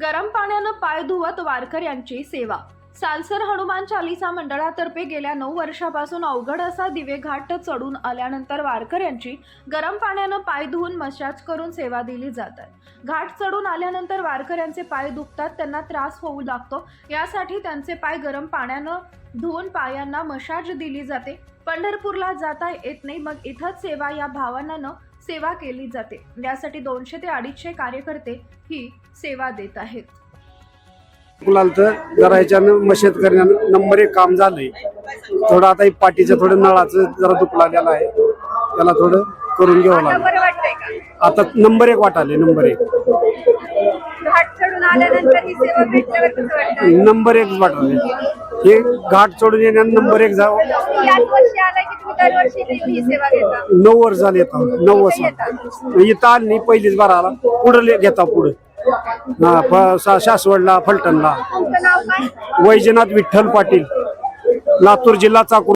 गरम पाण्यानं पाय धुवत वारकर यांची सेवा. सालसर हनुमान चालिसा मंडळातर्फे गेल्या नऊ वर्षापासून अवघड असा दिवे घाट चढून आल्यानंतर वारकऱ्यांची गरम पाण्यानं पाय धुवून मसाज करून सेवा दिली जातात. घाट चढून आल्यानंतर वारकऱ्यांचे पाय दुखतात त्यांना त्रास होऊ लागतो. यासाठी त्यांचे पाय गरम पाण्यानं धुवून पायांना मसाज दिली जाते. पंढरपूरला जाता येत नाही मग इथंच सेवा या भावनानं सेवा केली जाते. यासाठी दोनशे ते अडीचशे कार्यकर्ते ही सेवा देत आहेत. कुलाल तर जरा याच्यानं मशेत करण्यानं नंबर एक काम झालंय. थोडं आता हे पाठीचं थोडं नळाचं जरा दुख लागलेलं आहे. त्याला थोडं करून घ्यावं लागलं. आता नंबर एक वाटाले नंबर एक. नंबर एक वाटाले. हे घाट सोडून येण्यानं नंबर एक जावं नऊ वर्ष झाले येतात नऊ वर्ष. इथं आली पहिलीच बार आला. पुढे घेता पुढे. हा फ- सा- सासवडला फलटणला. तुमचं नाव काय? वैजनाथ विठ्ठल पाटील. लातूर जिल्हा चाकूर